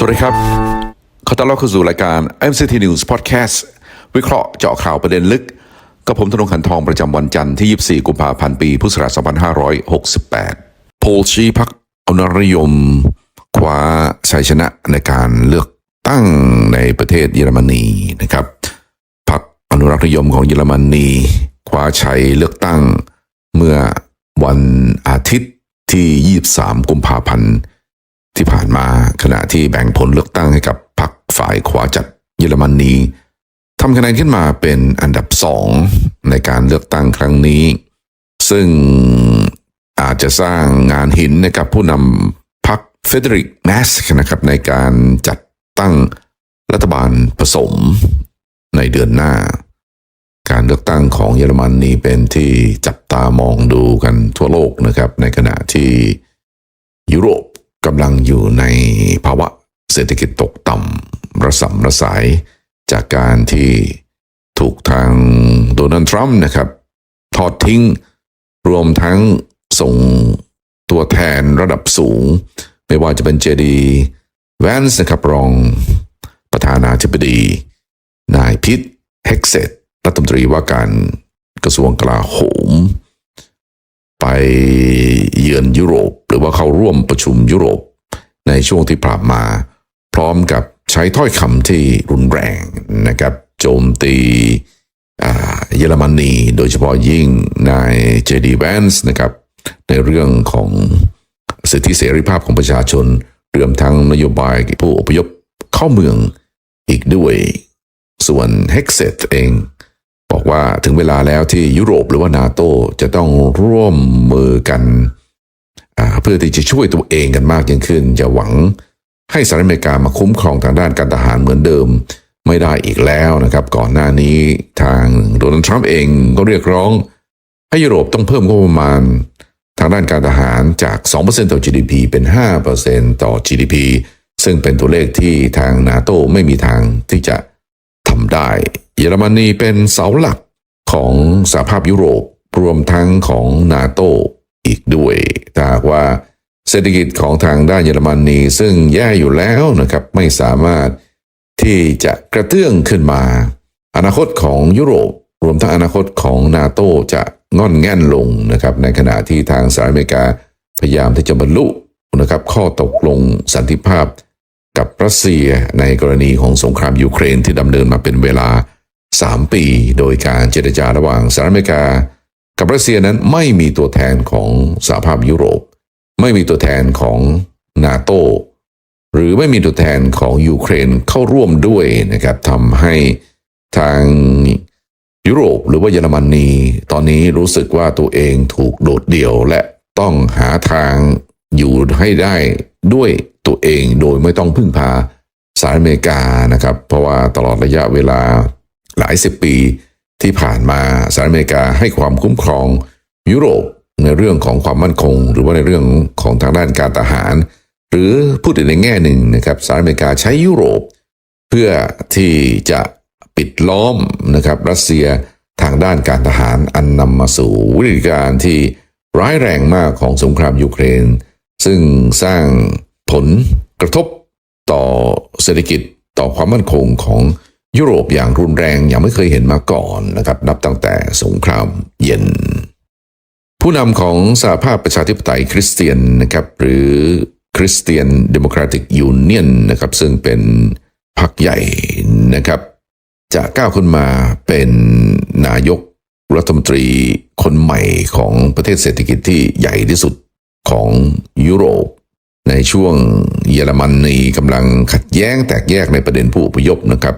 สวัสดีครับ ขอต้อนรับเข้าสู่รายการ MCT News Podcast วิเคราะห์เจาะข่าวประเด็นลึก กับผมธนงขันทองประจำวันจันทร์ที่ 24 กุมภาพันธ์ ปีพุทธศักราช 2568 โพลชี้พักอนุรักษนิยม คว้าชัยชนะในการเลือกตั้งในประเทศเยอรมนีนะครับพรรคอนุรักษนิยมของเยอรมนีคว้าชัยเลือกตั้งเมื่อวันอาทิตย์ที่ 23 กุมภาพันธ์ ที่ผ่านมาขณะที่แบ่งผลเลือกตั้งให้กับพรรคฝ่ายขวาจัดเยอรมนีทำคะแนนขึ้นมาเป็นอันดับสองในการเลือกตั้งครั้งนี้ ซึ่งอาจจะสร้างงานหินให้กับผู้นำพรรคเฟเดริกแมสนะครับในการจัดตั้งรัฐบาลผสมในเดือนหน้า การเลือกตั้งของเยอรมนนี้เป็นที่จับตามองดูกันทั่วโลกนะครับ ในขณะที่ยุโรป กำลังอยู่ในภาวะเศรษฐกิจตกต่ำระสำระสายจากการที่ถูกทางโดนัลด์ทรัมป์นะครับทอดทิ้งรวมทั้งส่งตัวแทนระดับสูง ไม่ว่าจะเป็นเจดีแวนส์นะครับรองประธานาธิบดี นายพิทเฮกเซตรัฐมนตรีว่าการกระทรวงกลาโหม ไปเยือนยุโรป หรือว่าเข้าร่วมประชุมยุโรป ในช่วงที่ผ่านมา พร้อมกับใช้ถ้อยคำที่รุนแรงนะครับ โจมตีเยอรมนีโดยเฉพาะยิ่งนายเจดีแวนส์นะครับ ในเรื่องของสิทธิเสรีภาพของประชาชนรวมทั้งนโยบายผู้อพยพเข้าเมืองอีกด้วย ส่วนเฮกเซตเอง บอกว่าถึงเวลาแล้วที่ยุโรปหรือว่านาโตจะต้องร่วมมือกัน เพื่อที่จะช่วยตัวเองกันมากยิ่งขึ้น จะหวังให้สหรัฐอเมริกามาคุ้มครองทางด้านการทหารเหมือนเดิมไม่ได้อีกแล้วนะครับ ก่อนหน้านี้ทางโดนัลด์ทรัมป์เองก็เรียกร้อง ให้ยุโรปต้องเพิ่มงบประมาณทางด้านการทหารจาก 2%ต่อ GDP เป็น 5%ต่อ GDP ซึ่งเป็นตัวเลขที่ทางนาโตไม่มีทางที่จะ ทำได้ เยอรมนีเป็นเสาหลักของสหภาพยุโรปรวมทั้งของนาโตอีกด้วยถ้าหากว่าเศรษฐกิจของทางด้านเยอรมนีซึ่งแย่อยู่แล้วนะครับไม่สามารถที่จะกระเตื้องขึ้นมา อนาคตของยุโรป รวมทั้งอนาคตของนาโตจะงอนแง่นลงนะครับในขณะที่ทางสหรัฐอเมริกาพยายามที่จะบรรลุนะครับข้อตกลงสันติภาพ กับรัสเซียในกรณีของสงครามยูเครนที่ดำเนินมาเป็นเวลา 3 ปี โดยการเจรจาระหว่างสหรัฐอเมริกา กับรัสเซียนั้นไม่มีตัวแทนของสหภาพยุโรป ไม่มีตัวแทนของนาโตหรือไม่มีตัวแทนของยูเครนเข้าร่วมด้วยนะครับทำให้ทางยุโรปหรือว่าเยอรมนีตอนนี้รู้สึกว่าตัวเองถูกโดดเดี่ยวและต้องหาทางอยู่ให้ได้ด้วย ตัวเองโดยไม่ต้องพึ่งพาสหรัฐอเมริกานะครับ เพราะว่าตลอดระยะเวลาหลายสิบปีที่ผ่านมาสหรัฐอเมริกาให้ความคุ้มครองยุโรปในเรื่องของความมั่นคง หรือว่าในเรื่องของทางด้านการทหาร หรือพูดอีกในแง่หนึ่งนะครับสหรัฐอเมริกาใช้ยุโรป เพื่อที่จะปิดล้อมนะครับรัสเซียทางด้านการทหารอันนำมาสู่วิธีการที่ร้ายแรงมากของสงครามยูเครน ซึ่งสร้าง ผลกระทบต่อเศรษฐกิจต่อความมั่นคงของยุโรปอย่างรุนแรงอย่างไม่เคยเห็นมาก่อนนะครับ นับตั้งแต่สงครามเย็น ผู้นำของสหภาพประชาธิปไตยคริสเตียนนะครับหรือคริสเตียนเดโมแครติกยูเนียนนะครับซึ่งเป็นพรรคใหญ่นะครับ จะก้าวขึ้นมาเป็นนายกรัฐมนตรีคนใหม่ของประเทศเศรษฐกิจที่ใหญ่ที่สุดของยุโรป ในช่วงเยอรมนีกำลังขัดแย้งแตกแยกในประเด็นผู้อพยพนะครับ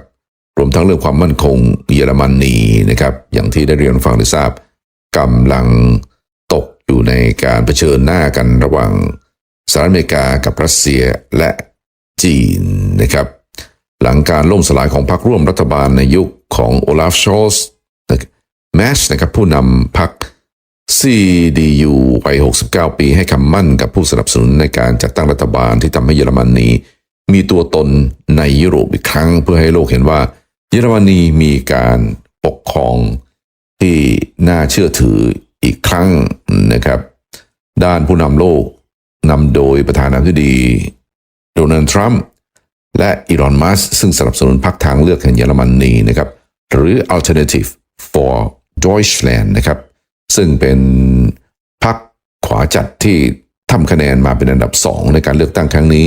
รวมทั้งเรื่องความมั่นคงเยอรมนีนะครับ อย่างที่ได้เรียนฟังได้ทราบกำลังตกอยู่ในการเผชิญหน้ากันระหว่างสหรัฐอเมริกากับรัสเซียและจีนนะครับ หลังการล่มสลายของพรรคร่วมรัฐบาลในยุคของโอลาฟชอลส์แมชนะครับผู้นำพรรค CDU วัย 69 ปีให้คำมั่นกับผู้สนับสนุนในการจัดตั้งรัฐบาลที่ทำให้เยอรมนีมีตัวตนในยุโรปอีกครั้ง เพื่อให้โลกเห็นว่า เยอรมนีมีการปกครองที่น่าเชื่อถืออีกครั้งนะครับ ด้านผู้นำโลกนำโดยประธานาธิบดีโดนัลด์ทรัมป์และอีรอนมัสซึ่งสนับสนุนพรรคทางเลือกแห่งเยอรมนีนะครับ หรือ Alternative for Deutschland นะครับ ซึ่งเป็นพรรคขวาจัดที่ทำคะแนนมาเป็นอันดับสองในการเลือกตั้งครั้งนี้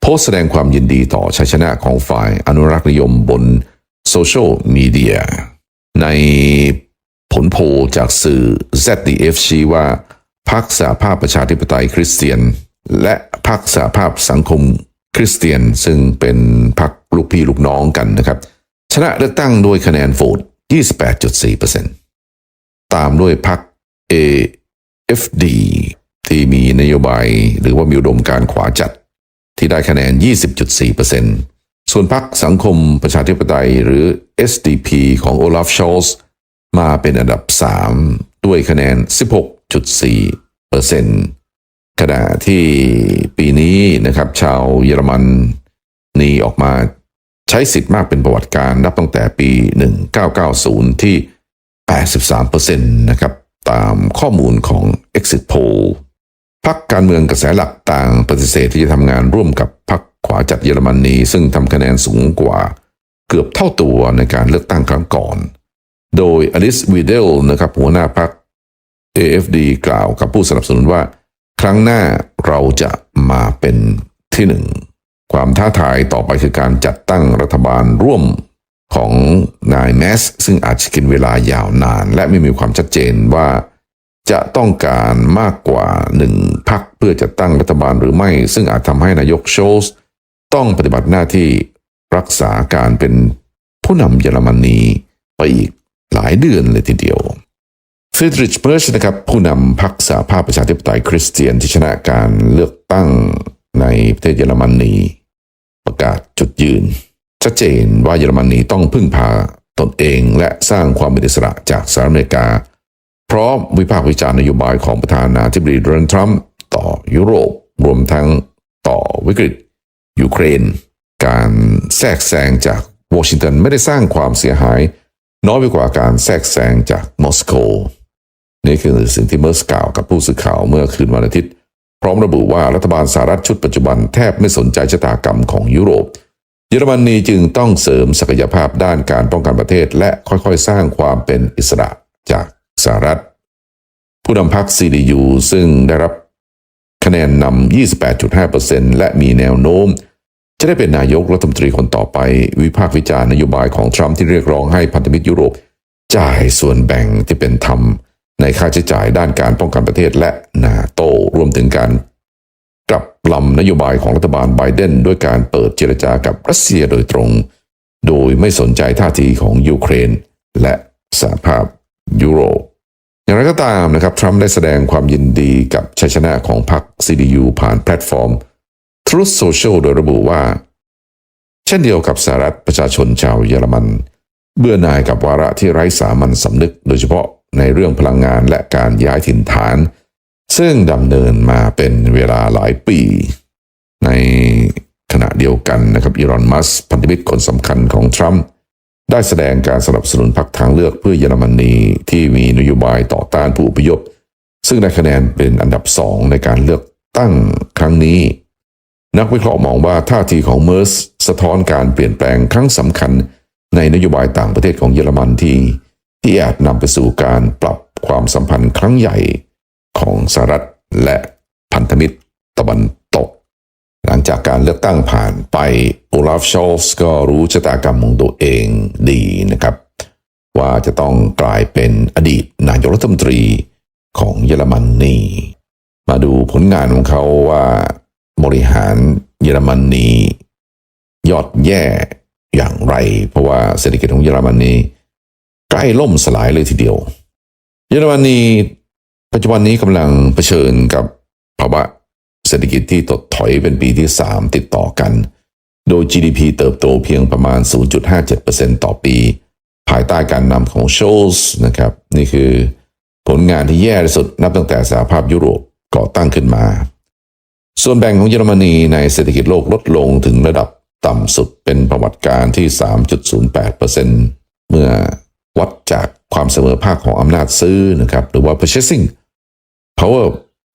โพสต์แสดงความยินดีต่อชัยชนะของฝ่ายอนุรักษ์นิยมบนโซเชียลมีเดียในผลโพลจากสื่อ ZDF ชี้ว่าพรรคสหภาพประชาธิปไตยคริสเตียน และพรรคสหภาพสังคมคริสเตียน ซึ่งเป็นพรรคลูกพี่ลูกน้องกันนะครับ ชนะเลือกตั้งด้วยคะแนนโหวต28.4% ตามด้วยพรรค AFD ที่มีนโยบายหรือว่ามีอุดมการขวาจัด ที่ได้คะแนน 20.4%ส่วนพรรคสังคมประชาธิปไตยหรือ SDP ของโอลาฟชอลส์มาเป็นอันดับ 3 ด้วยคะแนน 16.4%ขณะที่ปีนี้นะครับชาวเยอรมันนีออกมาใช้สิทธิ์มากเป็นประวัติการนับตั้งแต่ปี 1990 ที่ 83%นะครับตามข้อมูลของ Exit Poll พักการเมืองกระแสหลักต่างปฏิเสธที่จะทำงานร่วมกับพรรคขวาจัดเยอรมนี ซึ่งทำคะแนนสูงกว่าเกือบเท่าตัวในการเลือกตั้งครั้งก่อน โดยอลิสวีเดลนะครับหัวหน้าพรรค AFD กล่าวกับผู้สนับสนุนว่า ครั้งหน้าเราจะมาเป็นที่หนึ่ง ความท้าทายต่อไปคือการจัดตั้งรัฐบาลร่วม ของนายแมสซึ่งอาจจะกินเวลายาวนาน และไม่มีความชัดเจนว่าจะต้องการมากกว่าหนึ่งพักเพื่อจะตั้งรัฐบาลหรือไม่ ซึ่งอาจทำให้นายกโชลส์ต้องปฏิบัติหน้าที่รักษาการเป็นผู้นำเยอรมนีไปอีกหลายเดือนเลยทีเดียวฟิดริชเมิร์ชนะครับผู้นำพรรคสหภาพประชาธิปไตยคริสเตียนที่ชนะการเลือกตั้งในประเทศเยอรมนีประกาศจุดยืน ชัดเจนว่าเยอรมนีต้องพึ่งพาตนเองและสร้างความเป็นอิสระจากสหรัฐอเมริกา พร้อมวิพากษ์วิจารณ์นโยบายของประธานาธิบดีโดนัลด์ทรัมป์ต่อยุโรป รวมทั้งต่อวิกฤตยูเครน การแทรกแซงจากวอชิงตันไม่ได้สร้างความเสียหาย น้อยไปกว่าการแทรกแซงจากมอสโก นี่คือสิ่งที่เมิร์สกล่าวกับผู้สื่อข่าวเมื่อคืนวันอาทิตย์ พร้อมระบุว่ารัฐบาลสหรัฐชุดปัจจุบันแทบไม่สนใจชะตากรรมของยุโรป เยอรมนีจึงต้องเสริมศักยภาพด้านการป้องกันประเทศ และค่อยๆ สร้างความเป็นอิสระจากสหรัฐ ผู้นำพรรค CDU ซึ่งได้รับคะแนนนำ 28.5%และมีแนวโน้ม จะได้เป็นนายกรัฐมนตรีคนต่อไป วิพากษ์วิจารณ์นโยบายของทรัมป์ที่เรียกร้องให้พันธมิตรยุโรป จ่ายส่วนแบ่งที่เป็นธรรม ในค่าใช้จ่ายด้านการป้องกันประเทศและนาโตรวมถึงการ กลับลำนโยบายของรัฐบาลไบเดนด้วยการเปิดเจรจากับรัสเซียโดยตรง โดยไม่สนใจท่าทีของยูเครน และสหภาพยุโรปอย่างไรก็ตามนะครับทรัมป์ได้แสดงความยินดีกับชัยชนะของพรรค CDU ผ่านแพลตฟอร์ม Truth Social โดยระบุว่า เช่นเดียวกับสหรัฐประชาชนชาวเยอรมัน เบื่อหน่ายกับวาระที่ไร้สามัญสำนึก โดยเฉพาะในเรื่องพลังงานและการย้ายถิ่นฐาน ซึ่งดำเนินมาเป็นเวลาหลายปี ในขณะเดียวกันนะครับอีรอนมัสพันธมิตรคนสำคัญของทรัมป์ได้แสดงการสนับสนุนพรรคทางเลือกเพื่อเยอรมนีที่มีนโยบายต่อต้านผู้อพยพ ซึ่งได้คะแนนเป็นอันดับสองในการเลือกตั้งครั้งนี้ นักวิเคราะห์มองว่าท่าทีของเมอร์สสะท้อนการเปลี่ยนแปลงครั้งสำคัญในนโยบายต่างประเทศของเยอรมันที่ที่อาจนำไปสู่การปรับความสัมพันธ์ครั้งใหญ่ ของสหรัฐและพันธมิตรตะวันตก หลังจากการเลือกตั้งผ่านไปโอลาฟชอลส์ก็รู้ชะตากรรมของตัวเองดีนะครับ ว่าจะต้องกลายเป็นอดีตนายกรัฐมนตรีของเยอรมนนีมาดูผลงานของเขาว่าบริหารเยอรมนียอดแย่อย่างไร เพราะว่าเศรษฐกิจของเยอรมนีใกล้ล่มสลายเลยทีเดียว เยอรมนี ปัจจุบันนี้กำลังเผชิญกับภาวะเศรษฐกิจที่ตดถอยเป็นปีที่ 3 ติดต่อกัน โดย GDP เติบโตเพียงประมาณ 0.57%ต่อปี ภายใต้การนำของโชลส์นะครับ นี่คือผลงานที่แย่ที่สุดนับตั้งแต่สหภาพยุโรปก่อตั้งขึ้นมา ส่วนแบ่งของเยอรมนีในเศรษฐกิจโลกลดลงถึงระดับต่ำสุดเป็นประวัติการที่ 3.08%เมื่อวัดจากความเสมอภาคของอำนาจซื้อนะครับหรือว่า purchasing power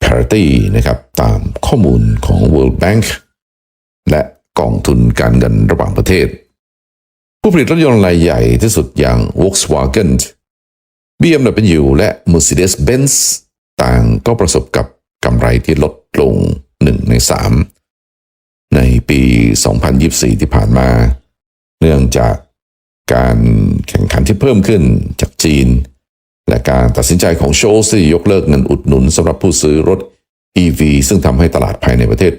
parity นะครับตามข้อมูลของ World Bank และกองทุนการเงินระหว่างประเทศ ผู้ผลิตรถยนต์รายใหญ่ที่สุดอย่าง Volkswagen BMW และ Mercedes-Benz ต่างก็ประสบกับกำไรที่ลดลงหนึ่งในสามในปี 2024 ที่ผ่านมา เนื่องจากการแข่งขันที่เพิ่มขึ้นจากจีน และการตัดสินใจของโชลซี่ยกเลิกเงินอุดหนุนสำหรับผู้ซื้อรถ EV ซึ่งทำให้ตลาดภายในประเทศ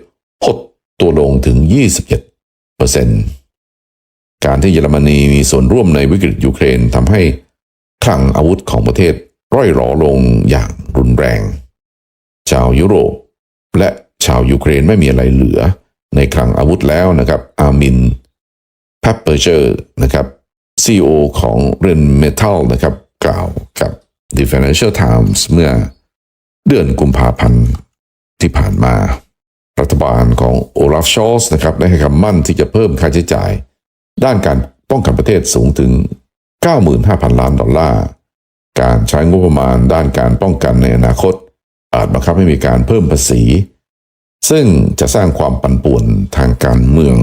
หดตัวลงถึง21%การที่เยอรมนีมีส่วนร่วมในวิกฤตยูเครนทำให้คลังอาวุธของประเทศร่อยหรอลงอย่างรุนแรง ชาวยุโรป และชาวยูเครนไม่มีอะไรเหลือ ในคลังอาวุธแล้วนะครับ อามินแพปเปอร์เจอร์นะครับ CEO ของเรนเมทัลนะครับ กล่าวกับ The Financial Times เมื่อเดือนกุมภาพันธ์ที่ผ่านมา รัฐบาลของโอลาฟชอลส์นะครับได้ให้คำมั่นที่จะเพิ่มค่าใช้จ่าย ด้านการป้องกันประเทศสูงถึง 95,000 ล้านดอลลาร์ การใช้งบประมาณด้านการป้องกันในอนาคต อาจบังคับให้มีการเพิ่มภาษี ซึ่งจะสร้างความปั่นป่วนทางการเมือง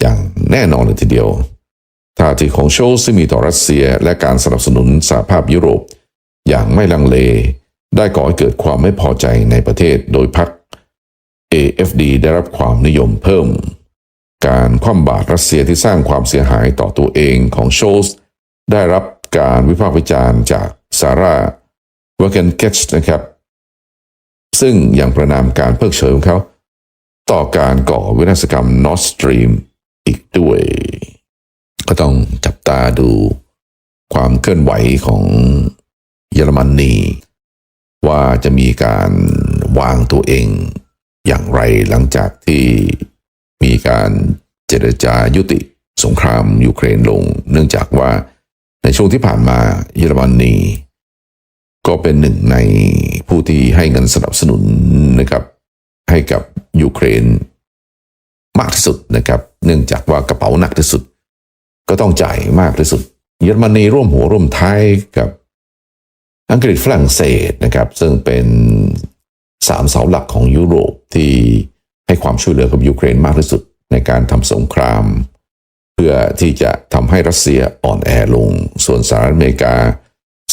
อย่างแน่นอนเลยทีเดียว ท่าทีของโชลส์ที่มีต่อรัสเซียและการสนับสนุนสหภาพยุโรป อย่างไม่ลังเล ได้ก่อให้เกิดความไม่พอใจในประเทศโดยพรรค AFD ได้รับความนิยมเพิ่ม การคว่ำบาตรรัสเซียที่สร้างความเสียหายต่อตัวเองของโชส์ได้รับการวิพากษ์วิจารณ์จากซาร่าวเกนเกชนะครับ ซึ่งยังประนามการเพิกเฉยของเขา ต่อการก่อวินาศกรรม Nord Stream อีกด้วย ตาดูความเคลื่อนไหวของเยอรมนนีว่าจะมีการวางตัวเองอย่างไรหลังจากที่มีการเจรจายุติสงครามยูเครนลง เนื่องจากว่าในช่วงที่ผ่านมาเยอรมนีก็เป็นหนึ่งในผู้ที่ให้เงินสนับสนุนนะครับ ให้กับยูเครนมากที่สุดนะครับ เนื่องจากว่ากระเป๋าหนักที่สุด ก็ต้องจ่ายมากที่สุด เยอรมนีร่วมหัวร่วมท้ายกับอังกฤษฝรั่งเศสนะครับ ซึ่งเป็นสามเสาหลักของยุโรปที่ให้ความช่วยเหลือกับยูเครนมากที่สุดในการทำสงคราม เพื่อที่จะทำให้รัสเซียอ่อนแอลง ส่วนสหรัฐอเมริกา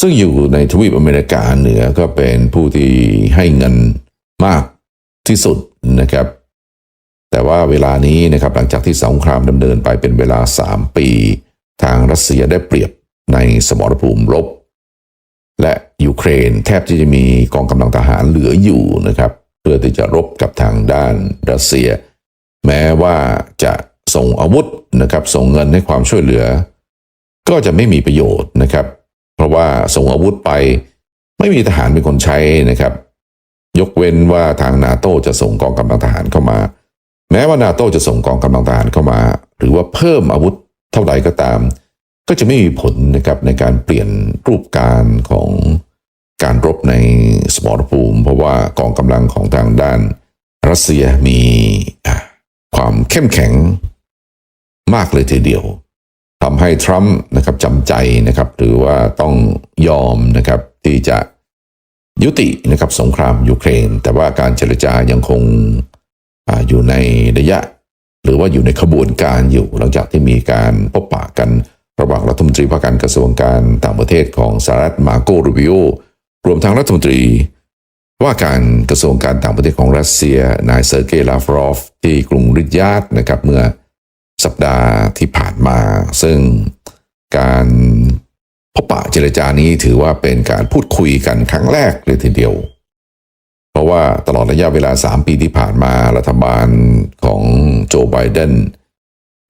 ซึ่งอยู่ในทวีปอเมริกาเหนือก็เป็นผู้ที่ให้เงินมากที่สุดนะครับ ว่าเวลานี้นะครับหลังจากที่สงครามดำเนินไปเป็นเวลา 3 ปี ทางรัสเซียได้เปรียบในสมรภูมิรบ และยูเครนแทบที่จะมีกองกำลังทหารเหลืออยู่นะครับ เพื่อที่จะรบกับทางด้านรัสเซีย แม้ว่าจะส่งอาวุธนะครับส่งเงินให้ความช่วยเหลือ ก็จะไม่มีประโยชน์นะครับ เพราะว่าส่งอาวุธไปไม่มีทหารเป็นคนใช้นะครับ ยกเว้นว่าทางนาโตจะส่งกองกำลังทหารเข้ามา แม้ว่านาโต้จะส่งกองกำลังทหารเข้ามา หรือว่าเพิ่มอาวุธเท่าไหร่ก็ตาม ก็จะไม่มีผลนะครับในการเปลี่ยนรูปการของการรบในสมรภูมิ เพราะว่ากองกำลังของทางด้านรัสเซียมีความเข้มแข็งมากเลยทีเดียวทำให้ทรัมป์นะครับจำใจนะครับ หรือว่าต้องยอมนะครับที่จะยุตินะครับสงครามยูเครน แต่ว่าการเจรจายังคง อยู่ในระยะ หรือว่าอยู่ในขบวนการอยู่ หลังจากที่มีการพบปะกันระหว่างรัฐมนตรีว่าการกระทรวงการต่างประเทศของสหรัฐมาโกรูบิโอรวมทั้งรัฐมนตรี ว่าการกระทรวงการต่างประเทศของรัสเซียนายเซอร์เกย์ลาฟรอฟ ที่กรุงริยาดนะครับเมื่อสัปดาห์ที่ผ่านมา ซึ่งการพบปะเจรจานี้ถือว่าเป็นการพูดคุยกันครั้งแรกเลยทีเดียว เพราะว่าตลอดระยะเวลา 3 ปีที่ผ่านมารัฐบาลของโจไบเดน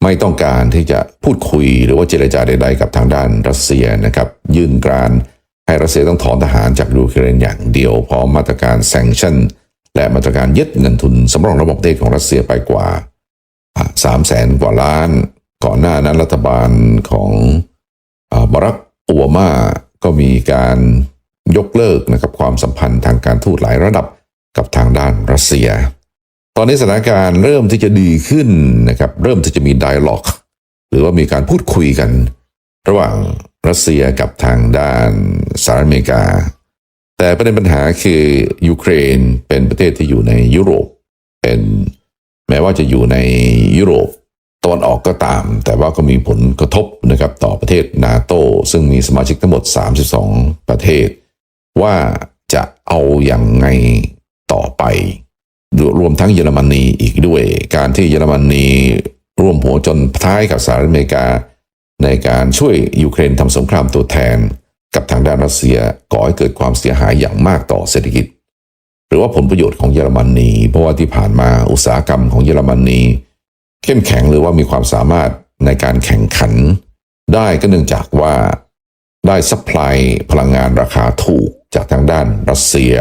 ไม่ต้องการที่จะพูดคุยหรือว่าเจรจาใดๆกับทางด้านรัสเซียนะครับ ยื่นการให้รัสเซียต้องถอนทหารจากยูเครนอย่างเดียวพร้อมมาตรการแซงชั่น และมาตรการยึดเงินทุนสำรองระบบเทศของรัสเซียไปกว่าสามแสนกว่าล้าน ก่อนหน้านั้นรัฐบาลของอาบารักโอบามาก็มีการยกเลิกนะครับความสัมพันธ์ทางการทูตหลายระดับ กับทางด้านรัสเซีย ตอนนี้สถานการณ์เริ่มที่จะดีขึ้นนะครับ เริ่มที่จะมีไดอะล็อก หรือว่ามีการพูดคุยกัน ระหว่างรัสเซียกับทางด้านสหรัฐอเมริกา แต่ประเด็นปัญหาคือยูเครนเป็นประเทศที่อยู่ในยุโรป เป็นแม้ว่าจะอยู่ในยุโรปตะวันออกก็ตาม แต่ว่าก็มีผลกระทบนะครับต่อประเทศนาโตซึ่งมีสมาชิกทั้งหมด 32 ประเทศ ว่าจะเอาอย่างไง ต่อไปรวมทั้งเยอรมนีอีกด้วย การที่เยอรมนีร่วมหัวจนท้ายกับสหรัฐอเมริกา ในการช่วยยูเครนทำสงครามตัวแทน กับทางด้านรัสเซียก่อให้เกิดความเสียหายอย่างมากต่อเศรษฐกิจ หรือว่าผลประโยชน์ของเยอรมนีเพราะว่าที่ผ่านมาอุตสาหกรรมของเยอรมนีเข้มแข็งหรือว่ามีความสามารถในการแข่งขัน ได้ก็เนื่องจากว่าได้ซัพพลายพลังงานราคาถูกจากทางด้านรัสเซีย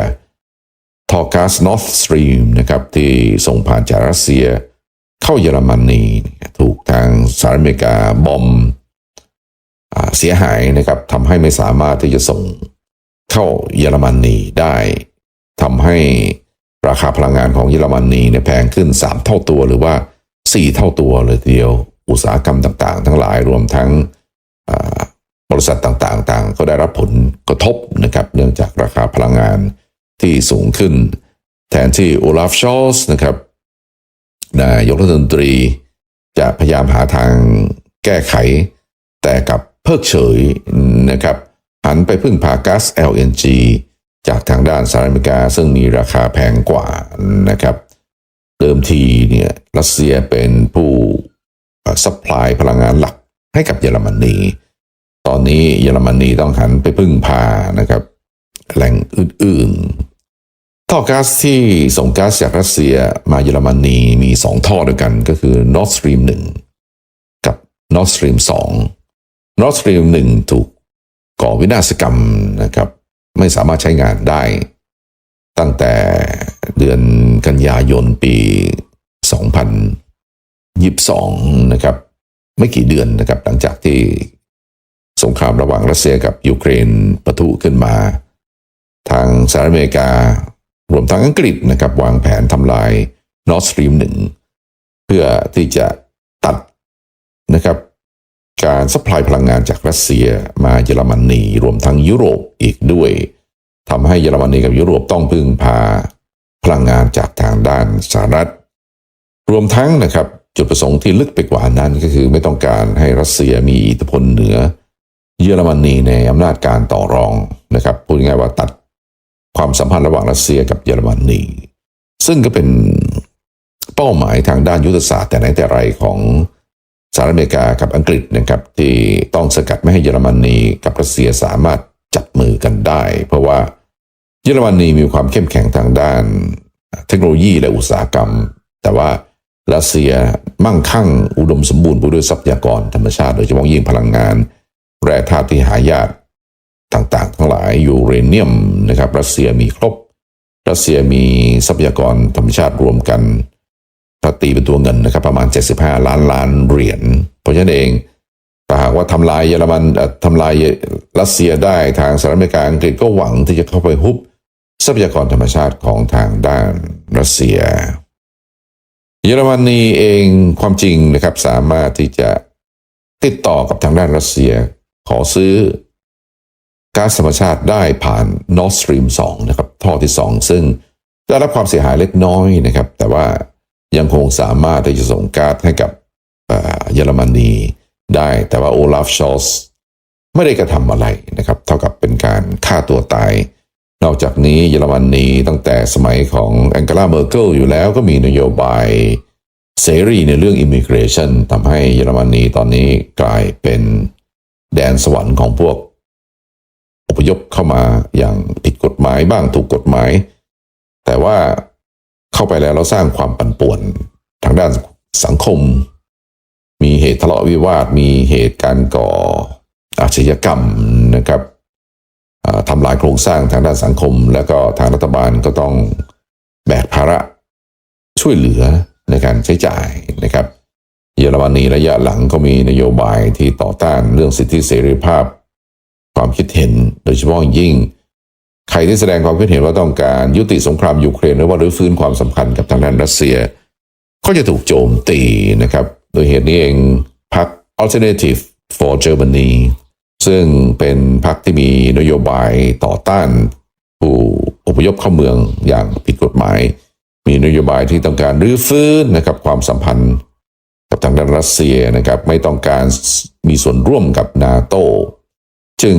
ท่อร์กัสนอร์ทสตรีมนะครับที่ส่งผ่านจากรัสเซีย เข้าเยอรมนีถูกทางสหรัฐอเมริกาบอมอเสียหายนะครับทำให้ไม่สามารถที่จะส่งเข้าเยอรมนีได้ทำให้ราคาพลังงานของเยอรมนีเนี่ยแพงขึ้น 3 เท่าตัวหรือว่า 4 เท่าตัวเลยทีเดียว อุตสาหกรรมต่างๆ ทั้งหลายรวมทั้งบริษัทต่างๆ ต่างก็ได้รับผลกระทบนะครับเนื่องจากราคาพลังงาน ที่สูงขึ้น แทนที่โอลาฟชอลส์นะครับนายกรัฐมนตรี จะพยายามหาทางแก้ไข แต่กับเพิกเฉยนะครับหันไปพึ่งพาก๊าซ LNG จากทางด้านสหรัฐอเมริกา ซึ่งมีราคาแพงกว่านะครับ เดิมทีเนี่ยรัสเซียเป็นผู้ซัพพลายพลังงานหลักให้กับเยอรมนี ตอนนี้เยอรมนีต้องหันไปพึ่งพานะครับ แหล่งอื่นๆ ท่อก๊าซที่ส่งก๊าซจากรัสเซียมาเยอรมนีมีสองท่อด้วยกันก็คือ Nord Stream 1 กับ Nord Stream 2 Nord Stream 1 ถูกก่อวินาศกรรมนะครับ ไม่สามารถใช้งานได้ ตั้งแต่เดือนกันยายนปี 2022 นะครับ ไม่กี่เดือนนะครับ หลังจากที่สงครามระหว่างรัสเซียกับยูเครนปะทุขึ้นมา ทางสหรัฐอเมริกา รวมทั้งอังกฤษนะครับวางแผนทำลาย Nord Stream 1เพื่อที่จะตัดนะครับการสปายพลังงานจากรัสเซียมาเยอรมนี รวมทั้งยุโรปอีกด้วยทำให้เยอรมนีกับยุโรปต้องพึ่งพาพลังงานจากทางด้านสหรัฐ รวมทั้งนะครับจุดประสงค์ที่ลึกไปกว่านั้นก็คือไม่ต้องการให้รัสเซียมีอิทธิพลเหนือ เยอรมนีในอำนาจการต่อรองนะครับพูดง่ายว่าตัด ความสัมพันธ์ระหว่างรัสเซียกับเยอรมนีซึ่งก็เป็นเป้าหมายทางด้านยุทธศาสตร์แต่ไหนแต่ไรของสหรัฐอเมริกากับอังกฤษนะครับที่ต้องสกัดไม่ให้เยอรมนีกับรัสเซียสามารถจับมือกันได้ เพราะว่าเยอรมนีมีความเข้มแข็งทางด้าน เทคโนโลยีและอุตสาหกรรม แต่ว่ารัสเซียมั่งคั่งอุดมสมบูรณ์ไปด้วยทรัพยากรธรรมชาติ โดยเฉพาะยิ่งพลังงาน แร่ธาตุที่หายาก ต่างๆ ทั้งหลายยูเรเนียมนะครับรัสเซียมีครบ รัสเซียมีทรัพยากรธรรมชาติรวมกันถ้าตีเป็นตัวเงินนะครับ ประมาณ 75 ล้านล้านเหรียญเพราะฉะนั้นเองถ้าหากว่าทำลายเยอรมันเอ่อทำลายรัสเซียได้ทางสหรัฐอเมริกาอังกฤษก็หวังที่จะเข้าไปฮุบทรัพยากรธรรมชาติของทางด้านรัสเซีย เยอรมนีเองความจริงนะครับสามารถที่จะติดต่อกับทางด้านรัสเซีย ขอซื้อ ก๊าซธรรมชาติได้ผ่าน Nord Stream 2 นะครับ ท่อที่ 2 ซึ่งได้รับความเสียหายเล็กน้อยนะครับ แต่ว่ายังคงสามารถที่จะส่งก๊าซให้กับเยอรมนีได้ แต่ว่าโอลาฟชอสไม่ได้กระทำอะไรนะครับ เท่ากับเป็นการฆ่าตัวตาย นอกจากนี้เยอรมนีตั้งแต่สมัยของแองเกลาเมอร์เกิลอยู่แล้วก็มีนโยบายเสรีในเรื่องอิมิเกรชันทำให้เยอรมนีตอนนี้กลายเป็นแดนสวรรค์ของพวก พยพเข้ามาอย่างผิดกฎหมายบ้างถูกกฎหมาย แต่ว่าเข้าไปแล้วเราสร้างความปั่นป่วนทางด้านสังคม มีเหตุทะเลาะวิวาท มีเหตุการณ์ก่ออาชญากรรมนะครับทำลายโครงสร้างทางด้านสังคม แล้วก็ทางรัฐบาลก็ต้องแบกภาระช่วยเหลือในการใช้จ่ายนะครับ เยอรมนีระยะหลังก็มีนโยบายที่ต่อต้านเรื่องสิทธิเสรีภาพ ความคิดเห็น โดยเฉพาะอย่างยิ่ง ใครที่แสดงความคิดเห็นว่าต้องการยุติสงครามยูเครนหรือว่ารื้อฟื้นความสัมพันธ์กับทางด้านรัสเซีย ก็จะถูกโจมตีนะครับ โดยเหตุนี้เองพรรค Alternative for Germany ซึ่งเป็นพรรคที่มีนโยบายต่อต้านผู้อพยพเข้าเมืองอย่างผิดกฎหมาย มีนโยบายที่ต้องการรื้อฟื้นนะครับความสัมพันธ์กับทางด้านรัสเซียนะครับ ไม่ต้องการมีส่วนร่วมกับนาโต จึง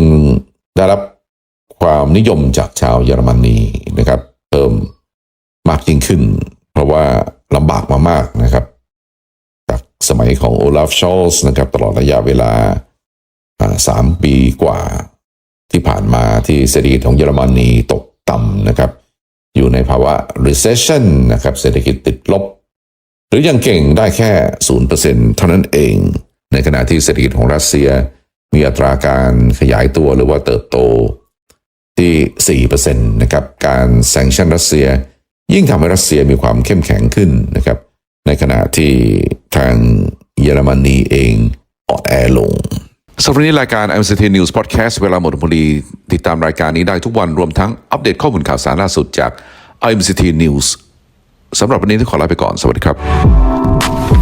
ได้รับความนิยมจากชาวเยอรมนีนะครับเพิ่มมากยิ่งขึ้น เพราะว่าลำบากมามากนะครับ จากสมัยของโอลาฟชอลส์นะครับตลอดระยะเวลาสามปีกว่าที่ผ่านมาที่เศรษฐกิจของเยอรมนีตกต่ำนะครับ อยู่ในภาวะ recession นะครับเศรษฐกิจติดลบ หรือยังเก่งได้แค่ 0%เท่านั้นเอง ในขณะที่เศรษฐกิจของรัสเซีย มีอัตราการขยายตัวหรือว่าเติบโตที่4%นะครับการแซงชันรัสเซีย ยิ่งทำให้รัสเซียมีความเข้มแข็งขึ้นนะครับ ในขณะที่ทางเยอรมนีเองอ่อนแอลงสำหรับนี้รายการ MCT News Podcast เวลาหมดพอดีติดตามรายการนี้ได้ทุกวันรวมทั้งอัปเดตข้อมูลข่าวสารล่าสุดจาก MCT News สำหรับวันนี้ที่ขอลาไปก่อน สวัสดีครับ